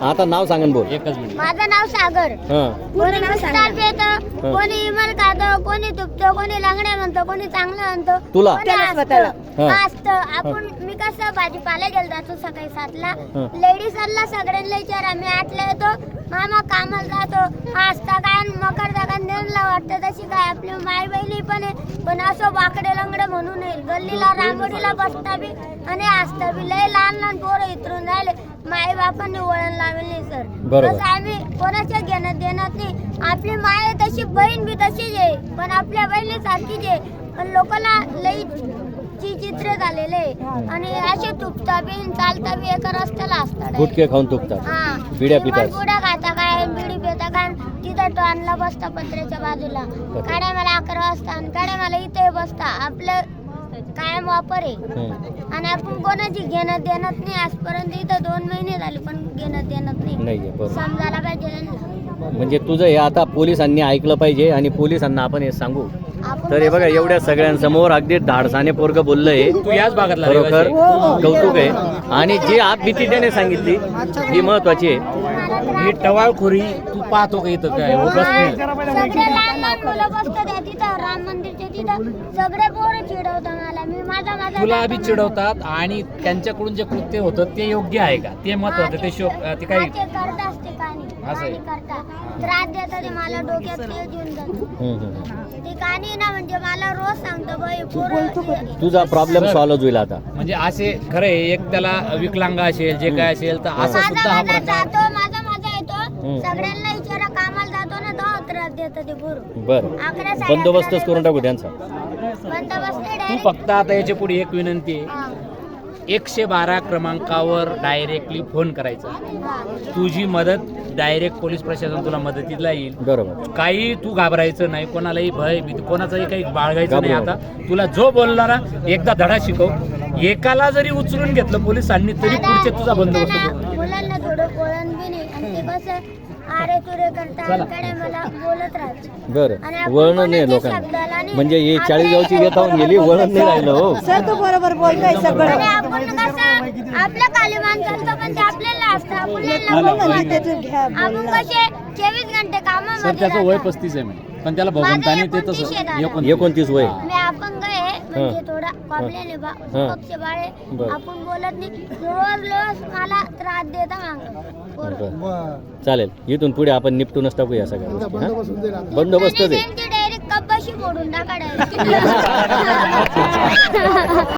आता नाव सांगन बोल. एकच मिनिट. माझं नाव सागर. हा. कोणी नुकसान येतं कोणी इमल खातं कोणी तुपतं कोणी लंगड्या म्हणतो कोणी चांगलं म्हणतो तुला? कोणी त्याला हसतं. स्वतःला. हा. हसतं आपण मी कसं भाजीपाला गेलो जातो सकाळी सातला. हा. लेडीजला सगळ्यांना विचारा मी आठला येतो. मामा कामाला जातो. हसता काय मकर जागा नेमला वाटतं तशी काय आपली माय बहिणी पण आहे. पण असं वाकडे लंगडे म्हणून येईल. गल्लीला रांगोळीला बसता बी आणि हसता बी. लय लहान लहान पोरं बापांनी वळण लावेल नाही सर. बरोबर. तसं आम्ही कोणाच्या घेण्यात देण्यात नाही. आपली माय आहे तशी बहीण बी तशीच आहे. पण आपल्या बहिणी सारखीच आहे. पण लोकांना लई ची चित्र झालेले आहे. आणि असे तुपता बी चालता बी एका रस्त्याला असतात. गुटके खाऊन तुकतात हा. बिड्या पितात. पुड्या खाता काय बिडी पिता काय तिथं टॉनला बसता पत्र्याच्या बाजूला. काड्या मला अकरा वाजता आणि काड्या मला इथे बसता. आपलं कायम वापर आहे. हम्म. आणि आपण कोणाची घेण्यात देण्यात नाही आजपर्यंत इथं दोन महिने झाले पण घेण्यात देण्यात नाही. नाहीये बरोबर. समजायला पाहिजे त्यांना. म्हणजे तुझं हे आता पोलिसांनी ऐकलं पाहिजे आणि पोलिसांना आपण हे सांगू. आपण तर हे बघा एवढ्या सगळ्यांसमोर अगदी धाडसाने पोरग बोललंय तू याच भागातला खरोखर कौतुक आहे. आणि जी आप भीती त्याने सांगितली ही महत्वाची आहे. ही टवाळखोरी तू पाहतो का इथं काय? उगाच नाही. सगळे लहान लहान मुलं बसतात त्या तिथं राम मंदिरच्या तिथं. सगळे पोरं चिडवतात मला मी माझा माझा तुला जातो चिडवतात आणि त्यांच्याकडून जे कृत्य होतं ते योग्य आहे का? ते महत्वाचं ते शोक ते काय काही ते करतात ते कानी असं आहे. कानी करतात. त्रास देतात ते मला डोक्यात ते येऊन जातो हम्म, हम्म. ते कानी ना म्हणजे मला रोज सांगतो बाई पोरं तुझा प्रॉब्लेम सॉल्व्ह होईल आता. म्हणजे असे खरे एक त्याला विकलांग असेल जे काय असेल तर असं माझा सुद्धा हा माझा प्रकार जातो माझा माझा येतो हम्म. सगळ्यांना विचारा कामाला जातो ना तो त्रास देतो ते बर. अकरा साडे बंदोबस्तच करून टाकू त्यांचा. बंदोबस्त तू direct. फक्त आता याच्यापुढे एक विनंती आहे. एकशे बारा क्रमांकावर डायरेक्टली फोन करायचा. हा. तुझी मदत डायरेक्ट पोलीस प्रशासन तुला मदतीला येईल. बरोबर. काही तू घाबरायचं नाही कोणालाही भय भीती कोणाचाही काही बाळगायचं नाही घाबरू आता. तुला जो बोलणारा एकदा धडा शिकव. एकाला जरी उचलून घेतलं पोलिसांनी तरी पुढचे तुझा बंदोबस्त करू मुलांना थोडं कळण बी नाही तुरे करता मला बोलत राहत बरं. वळण नाही लोकांना. म्हणजे हे चाळीस गावची येतावून गेली वळण नाही राहिलं हो. सर तू बरोबर बोलतोय सगळं. आपलं पण ते आपल्याला असतं. आपण. कसे चोवीस घंटे कामामध्ये सर त्याचं वय. पस्तीस आहे म्हणे. पण त्याला भगवंताने ते तसं. एकोणतीस. वय. म्हणजे थोडा. पक्ष बाळे बरं. आपण बोलत नाही रोज रोज मला त्रास देता मागं पोरं. बरं चालेल इथून पुढे आपण निपटूनच टाकू या सगळ्या गोष्टी हा? त्यांची डायरेक्ट कपाशी फोडून टाका direct.